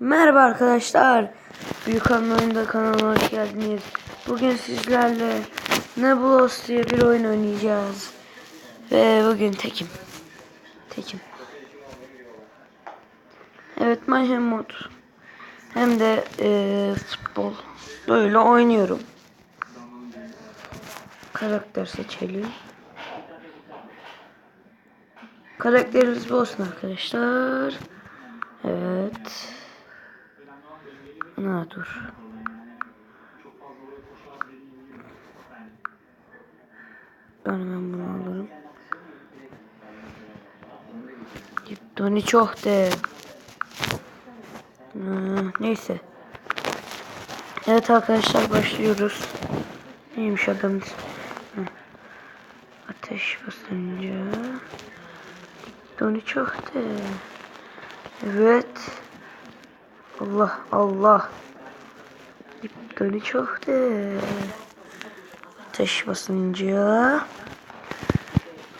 Merhaba arkadaşlar. Büyük Oyunda kanalına hoş geldiniz. Bugün sizlerle Nebulos diye bir oyun oynayacağız. Ve bugün tekim. Tekim. Evet hem mod hem de eee, futbol. Böyle oynuyorum. Karakter seçelim. Karakterimiz bu olsun arkadaşlar. Evet. Ha dur. Ben hemen bunu alırım. Doni çok de. Neyse. Evet arkadaşlar başlıyoruz. Neymiş? Hı. Ateş basınca. Doni çok de. Evet. Allah Allah. Doni çok de. Ateş basınca.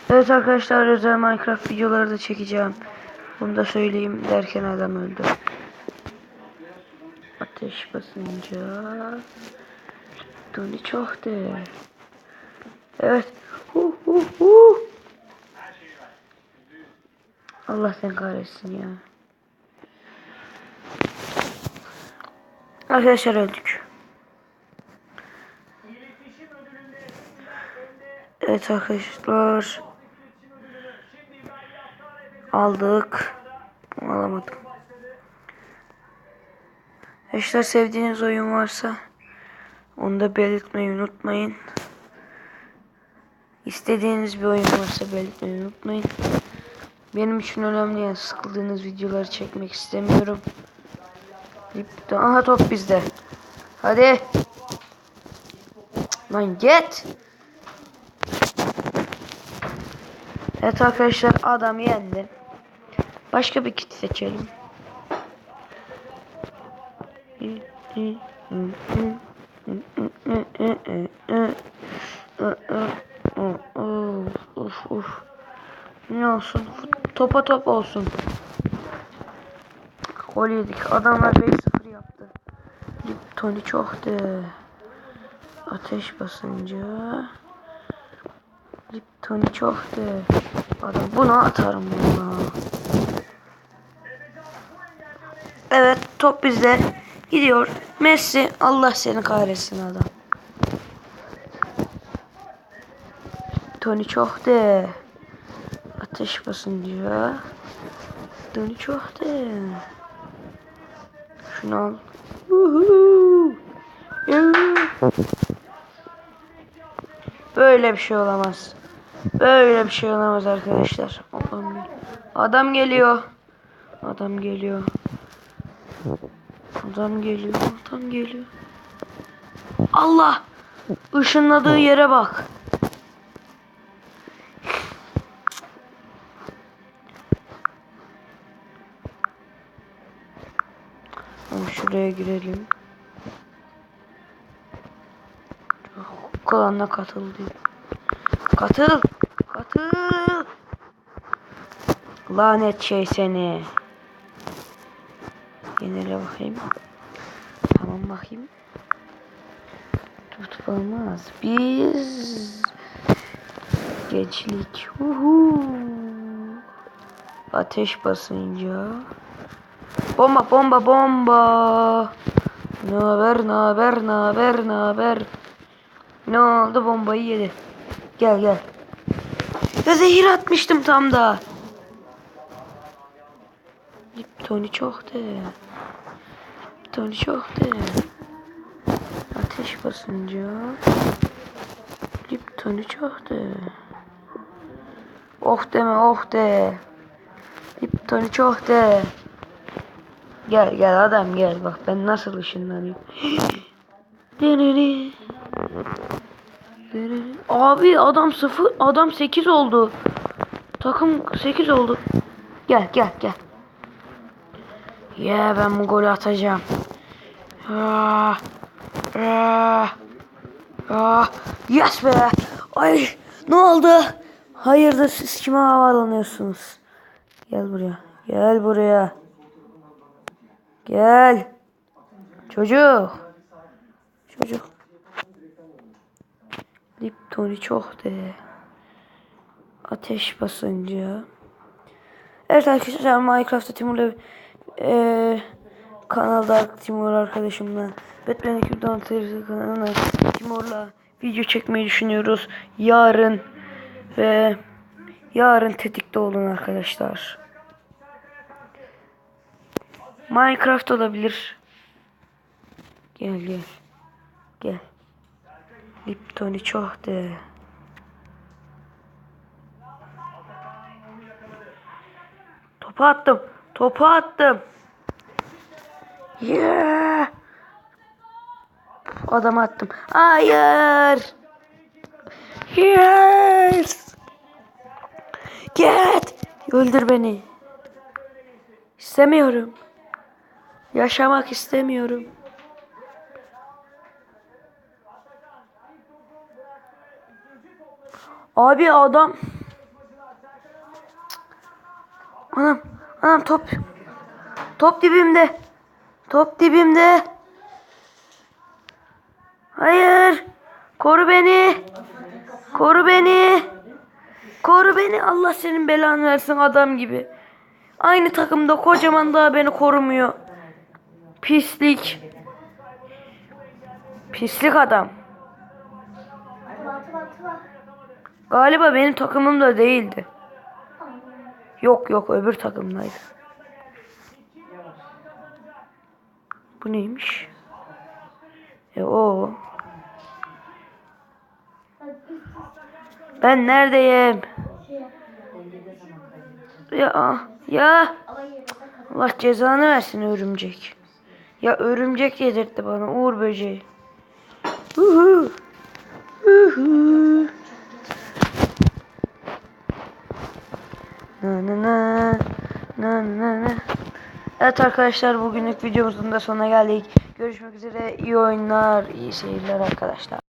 Evet arkadaşlar özel Minecraft videoları da çekeceğim. Bunu da söyleyeyim derken adam öldü. Ateş basınca. Doni çok de. Evet. Hu hu hu. Allah sen kahretsin ya. Arkadaşlar öldük. Evet arkadaşlar. Aldık. Alamadım. Arkadaşlar sevdiğiniz oyun varsa onu da belirtmeyi unutmayın. İstediğiniz bir oyun varsa belirtmeyi unutmayın. Benim için önemli yani sıkıldığınız videoları çekmek istemiyorum. Ip- Aha top bizde. Hadi. Lan git. Evet arkadaşlar adam yendi. Başka bir kit seçelim. Uf uf. Ne olsun? Topa top olsun. Gol yedik. Adamlar 5-0 yaptı. Tony çok de. Ateş basınca. Tony çok de. Adam bunu atarım buna. Evet top bizde. Gidiyor. Messi Allah seni kahretsin adam. Tony çok. Ateş basınca. Tony çok de. Şunu al. Böyle bir şey olamaz. Böyle bir şey olamaz arkadaşlar. Adam geliyor. Adam geliyor. Adam geliyor. Adam geliyor. Allah! Işınladığı yere bak. Ama şuraya girelim. Kalanına katıl diyor. Katıl. Katıl. Lanet şey seni. Yenile bakayım. Tamam bakayım. Tutup olmaz. Biz gençlik. Uhu. Ateş basınca. Bomba bomba bomba. Ne haber ne haber ne haber ne haber. Ne oldu bombayı yedi. Gel gel. Ya zehir atmıştım tam da. Tony çok de. Tony çok de. Ateş basınca. Lipton'u çok de. Oh deme oh de. Lipton'u çok de. Gel gel adam gel bak ben nasıl ışınlanıyorum. Abi adam sıfır adam 8 oldu. Takım 8 oldu. Gel gel gel. Ya ben bu golü atacağım. Ah, ah, ah. Yes be. Ay ne oldu? Hayırdır siz kime havalanıyorsunuz? Gel buraya. Gel buraya. Gel. Çocuk. Çocuk. Lipton'u çok de. Ateş basınca. Evet arkadaşlar Minecraft'ta Timur'la eee kanalda Timur arkadaşımla Batman Equip'ten kanalına Timur'la video çekmeyi düşünüyoruz. Yarın ve yarın tetikte olun arkadaşlar. Minecraft olabilir. Gel gel. Gel. Lipton'u çok de. Topu attım. Topu attım. Yeah. Adam attım. Hayır. Yes. Get. Öldür beni. İstemiyorum. Yaşamak istemiyorum. Abi adam. Anam. Anam top. Top dibimde. Top dibimde. Hayır. Koru beni. Koru beni. Koru beni. Allah senin belanı versin adam gibi. Aynı takımda kocaman daha beni korumuyor. Pislik. Pislik adam. Galiba benim takımımda değildi. Yok yok öbür takımdaydı. Bu neymiş? E o. Ben neredeyim? Ya ya. Allah cezanı versin örümcek. Ya örümcek yedirtti bana uğur böceği. Uhu. Uhu. Na na na na na na. Evet arkadaşlar bugünlük videomuzun da sonuna geldik. Görüşmek üzere. İyi oyunlar, iyi seyirler arkadaşlar.